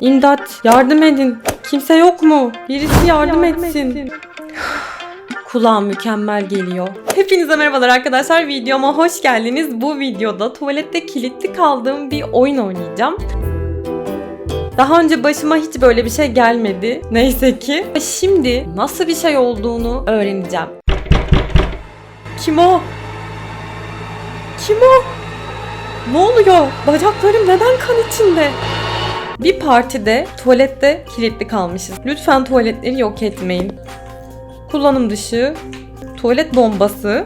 İmdat yardım edin. Kimse yok mu? Birisi yardım, etsin. Kulağım mükemmel geliyor. Hepinize merhabalar arkadaşlar. Videoma hoş geldiniz. Bu videoda tuvalette kilitli kaldığım bir oyun oynayacağım. Daha önce başıma hiç böyle bir şey gelmedi. Neyse ki. Şimdi nasıl bir şey olduğunu öğreneceğim. Kim o? Kim o? Ne oluyor? Bacaklarım neden kan içinde? Bir partide tuvalette kilitli kalmışız. Lütfen tuvaletleri yok etmeyin. Kullanım dışı. Tuvalet bombası.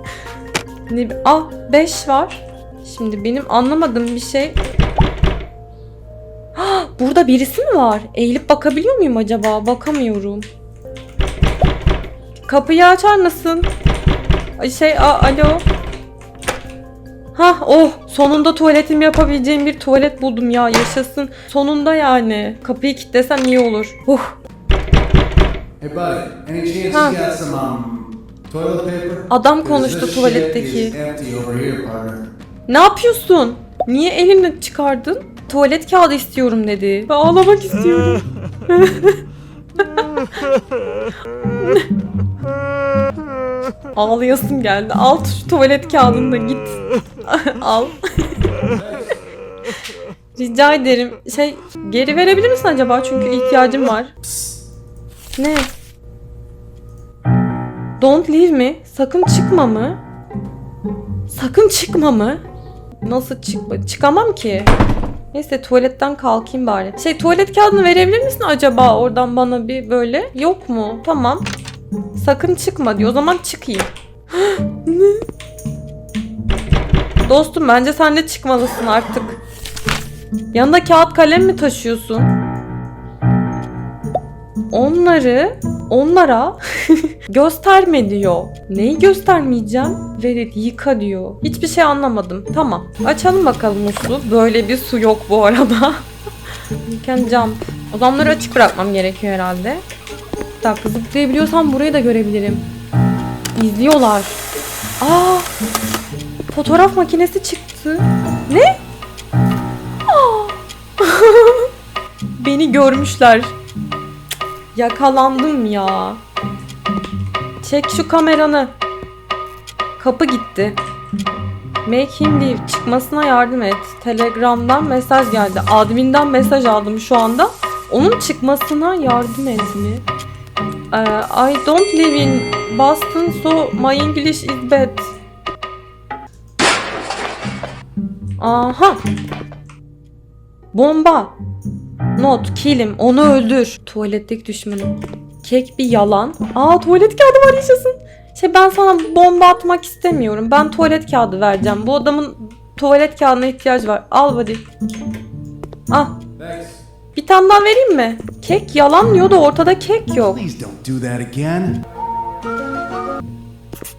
ne, ah 5 var. Şimdi benim anlamadığım bir şey. Ah, Burada birisi mi var? Eğilip bakabiliyor muyum acaba? Bakamıyorum. Kapıyı açar mısın? Şey, a, alo. Hah oh sonunda tuvaletimi yapabileceğim bir tuvalet buldum ya yaşasın. Sonunda yani. Kapıyı kilitlesem iyi olur. Uh. Hey buddy, any chance you got some um, toilet paper? Adam konuştu tuvaletteki. Ne yapıyorsun? Niye elimle çıkardın? Tuvalet kağıdı istiyorum dedi. Ve ağlamak istiyorum. Ağlayasım geldi. Al şu tuvalet kağıdını da git. Al. Rica ederim. Şey geri verebilir misin acaba? Çünkü ihtiyacım var. Ne? Don't leave me. Sakın çıkma mı? Sakın çıkma mı? Nasıl çıkma? Çıkamam ki. Neyse tuvaletten kalkayım bari. Şey tuvalet kağıdını verebilir misin acaba oradan bana bir böyle? Yok mu? Tamam. Sakın çıkma diyor. O zaman çıkayım. ne? Dostum bence sen de çıkmalısın artık. Yanında kağıt kalem mi taşıyorsun? Onları onlara gösterme diyor. Neyi göstermeyeceğim? Reddit yıka diyor. Hiçbir şey anlamadım. Tamam. Açalım bakalım musluğu. Böyle bir su yok bu arada. Can jump. O zamanları açık bırakmam gerekiyor herhalde. Bir dakika zıplayabiliyorsam burayı da görebilirim. İzliyorlar. Aa! Fotoğraf makinesi çıktı. Ne? Beni görmüşler. Yakalandım ya. Çek şu kameranı. Kapı gitti. Make him leave. Çıkmasına yardım et. Telegram'dan mesaj geldi. Admin'den mesaj aldım şu anda. Onun çıkmasına yardım et mi? Ee, I don't live in Boston so my English is bad. Aha. Bomba. Not, kill him, onu öldür. Tuvaletteki düşmanım. Kek bir yalan. Aa tuvalet kağıdı var yaşasın. Şey ben sana bomba atmak istemiyorum. Ben tuvalet kağıdı vereceğim. Bu adamın tuvalet kağıdına ihtiyacı var. Al hadi. Ah bir tane daha vereyim mi? Kek yalan diyor da ortada kek yok.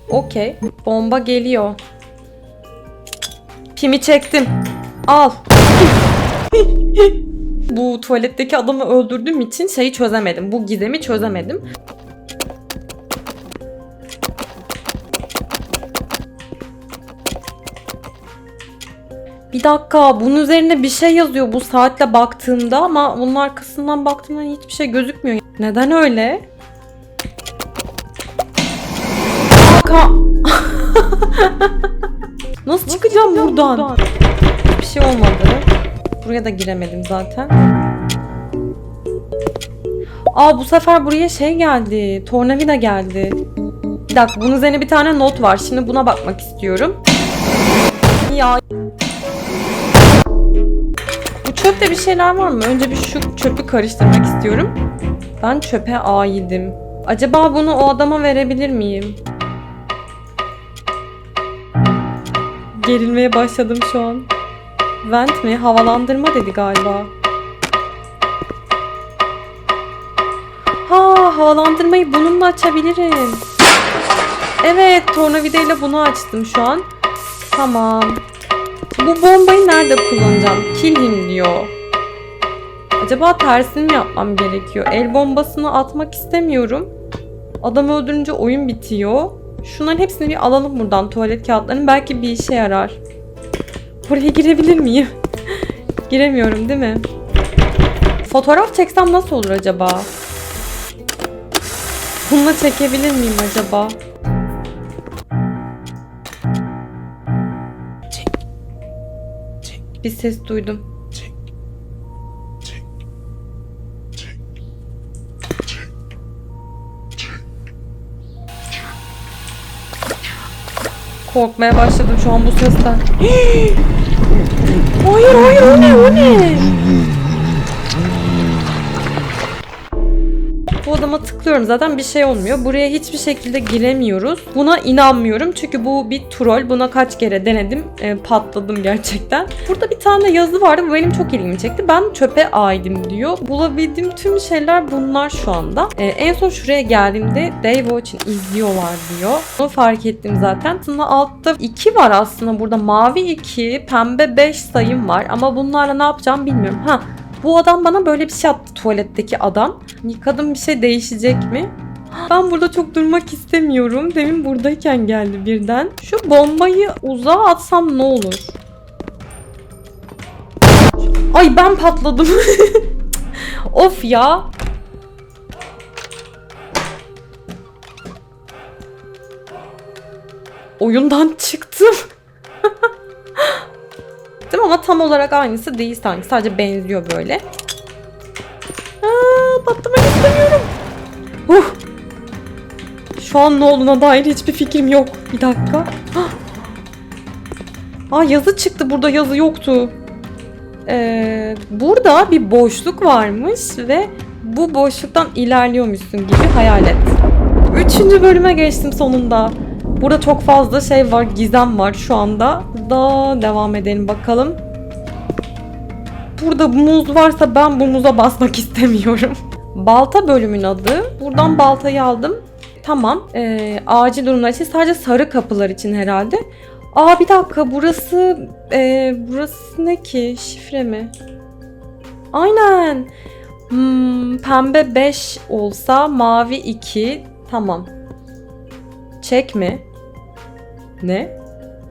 Okey. Bomba geliyor. Pimi çektim. Al. Bu tuvaletteki adamı öldürdüğüm için şeyi çözemedim. Bu gizemi çözemedim. Bir dakika bunun üzerinde bir şey yazıyor bu saatle baktığımda ama bunun arkasından baktığımda hiçbir şey gözükmüyor. Neden öyle? Ka Nasıl çıkacağım buradan? Bir şey olmadı. Buraya da giremedim zaten. Aa bu sefer buraya şey geldi. Tornavida geldi. Bir dakika bunun üzerine bir tane not var. Şimdi buna bakmak istiyorum. Ya. Bu çöpte bir şeyler var mı? Önce bir şu çöpü karıştırmak istiyorum. Ben çöpe aidim. Acaba bunu o adama verebilir miyim? Gerilmeye başladım şu an. Vent mi? Havalandırma dedi galiba. Ha, havalandırmayı bununla açabilirim. Evet, tornavidayla bunu açtım şu an. Tamam. Bu bombayı nerede kullanacağım? Kill him diyor. Acaba tersini mi yapmam gerekiyor? El bombasını atmak istemiyorum. Adamı öldürünce oyun bitiyor. Şunların hepsini bir alalım buradan tuvalet kağıtlarının. Belki bir işe yarar. Buraya girebilir miyim? Giremiyorum değil mi? Fotoğraf çeksem nasıl olur acaba? Bununla çekebilir miyim acaba? Bir ses duydum. Korkmaya başladım şu an bu sesten. hayır hayır o ne o ne? Adama tıklıyorum zaten bir şey olmuyor. Buraya hiçbir şekilde giremiyoruz. Buna inanmıyorum çünkü bu bir troll. Buna kaç kere denedim. e, patladım gerçekten. Burada bir tane yazı vardı. Bu benim çok ilgimi çekti. Ben çöpe aidim diyor. Bulabildiğim tüm şeyler bunlar şu anda. E, en son şuraya geldiğimde Daywatch'in izliyorlar diyor. Onu fark ettim zaten. Aslında altta 2 var aslında burada. Mavi 2, pembe 5 sayım var. Ama bunlarla ne yapacağım bilmiyorum. Ha bu adam bana böyle bir şey attı tuvaletteki adam. Yıkadım bir şey değişecek mi? Ben burada çok durmak istemiyorum. Demin buradayken geldi birden. Şu bombayı uzağa atsam ne olur? Ay ben patladım. of ya. Oyundan çıktım. Mi? Ama tam olarak aynısı değil sanki. Sadece benziyor böyle. Aa, patlamak istemiyorum. Huh. Şu an ne olduğuna dair hiçbir fikrim yok. Bir dakika. Aa yazı çıktı. Burada yazı yoktu. Ee, burada bir boşluk varmış ve bu boşluktan ilerliyormuşsun gibi hayal et. Üçüncü bölüme geçtim sonunda. Burada çok fazla şey var, gizem var şu anda. Da devam edelim bakalım. Burada muz varsa ben bu muza basmak istemiyorum. Balta bölümün adı. Buradan baltayı aldım. Tamam. Ee, acil durumlar için sadece sarı kapılar için herhalde. Aa bir dakika burası ee, burası ne ki? Şifre mi? Aynen. Hmm, pembe 5 olsa mavi 2. Tamam. Çek mi? Ne?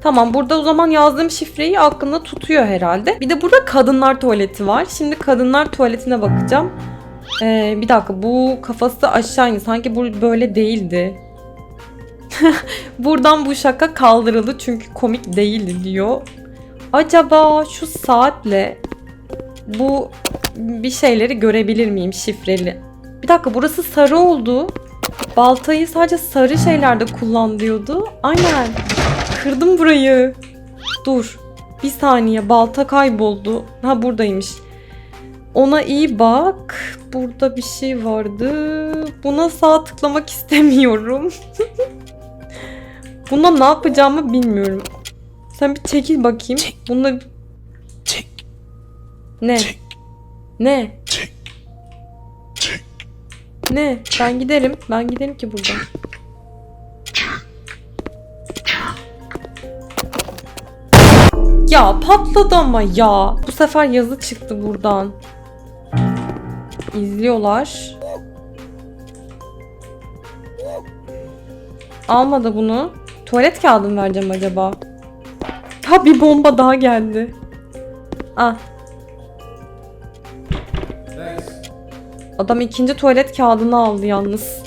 Tamam burada o zaman yazdığım şifreyi aklında tutuyor herhalde. Bir de burada kadınlar tuvaleti var. Şimdi kadınlar tuvaletine bakacağım. Ee, bir dakika bu kafası aşağı indi. Sanki bu böyle değildi. Buradan bu şaka kaldırıldı çünkü komik değildi diyor. Acaba şu saatle bu bir şeyleri görebilir miyim şifreli? Bir dakika burası sarı oldu. Baltayı sadece sarı şeylerde kullan diyordu. Aynen. Kırdım burayı. Dur. Bir saniye balta kayboldu. Ha buradaymış. Ona iyi bak. Burada bir şey vardı. Buna sağ tıklamak istemiyorum. Buna ne yapacağımı bilmiyorum. Sen bir çekil bakayım. Bunda ne? Ne? Ne? Ben giderim. Ben giderim ki buradan. Ya patladı ama ya. Bu sefer yazı çıktı buradan. İzliyorlar. Almadı bunu. Tuvalet kağıdı mı vereceğim acaba? Ha bir bomba daha geldi. Ah. Adam ikinci tuvalet kağıdını aldı yalnız.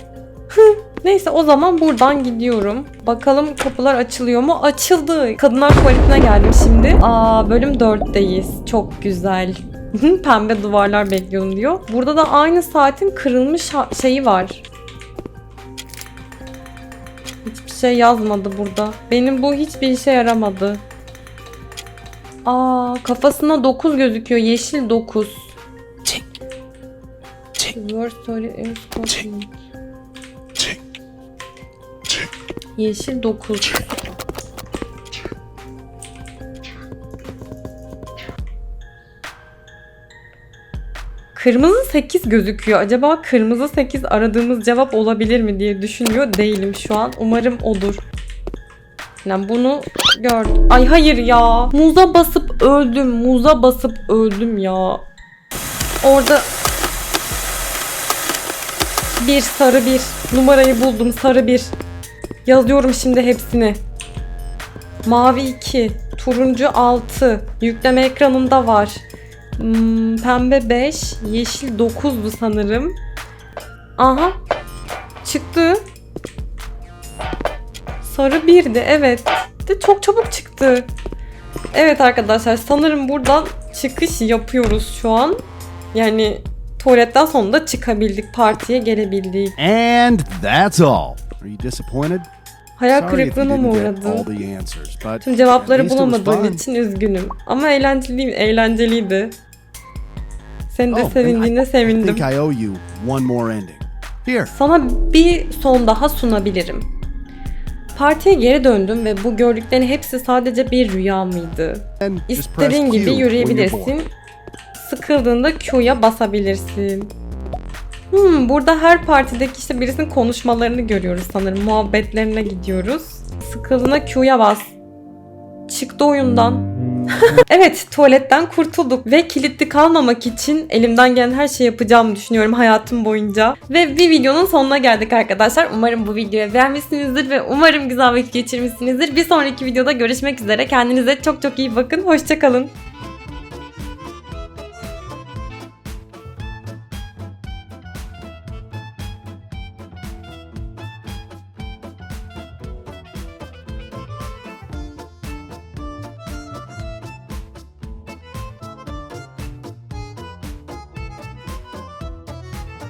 Neyse o zaman buradan gidiyorum. Bakalım kapılar açılıyor mu? Açıldı. Kadınlar tuvaletine geldim şimdi. Aa bölüm 4'teyiz. Çok güzel. Pembe duvarlar bekliyorum diyor. Burada da aynı saatin kırılmış şeyi var. Hiçbir şey yazmadı burada. Benim bu hiçbir işe yaramadı. Aa kafasına 9 gözüküyor. Yeşil 9. Your story is Yeşil 9. Kırmızı 8 gözüküyor. Acaba kırmızı 8 aradığımız cevap olabilir mi diye düşünüyor değilim şu an. Umarım odur. Yani bunu gördüm. Ay hayır ya. Muza basıp öldüm. Muza basıp öldüm ya. Orada bir sarı bir. Numarayı buldum sarı bir. Yazıyorum şimdi hepsini. Mavi 2, turuncu 6. Yükleme ekranında var. Hmm, pembe 5, yeşil 9'du sanırım. Aha. Çıktı. Sarı 1'di evet. De çok çabuk çıktı. Evet arkadaşlar sanırım buradan çıkış yapıyoruz şu an. Yani tuvaletten sonunda çıkabildik, partiye gelebildik. And that's all. Are you disappointed? Hayal kırıklığına mı uğradın? Tüm cevapları bulamadığım için üzgünüm. Ama eğlenceli, eğlenceliydi. Senin de Oh, sevindiğine sevindim. Sana bir son daha sunabilirim. Partiye geri döndüm ve bu gördüklerin hepsi sadece bir rüya mıydı? İstediğin gibi yürüyebilirsin. Sıkıldığında Q'ya basabilirsin. Hmm, burada her partideki işte birisinin konuşmalarını görüyoruz sanırım. Muhabbetlerine gidiyoruz. Sıkıldığında Q'ya bas. Çıktı oyundan. evet tuvaletten kurtulduk ve kilitli kalmamak için elimden gelen her şeyi yapacağımı düşünüyorum hayatım boyunca. Ve bir videonun sonuna geldik arkadaşlar. Umarım bu videoyu beğenmişsinizdir ve umarım güzel vakit geçirmişsinizdir. Bir sonraki videoda görüşmek üzere. Kendinize çok çok iyi bakın. Hoşçakalın.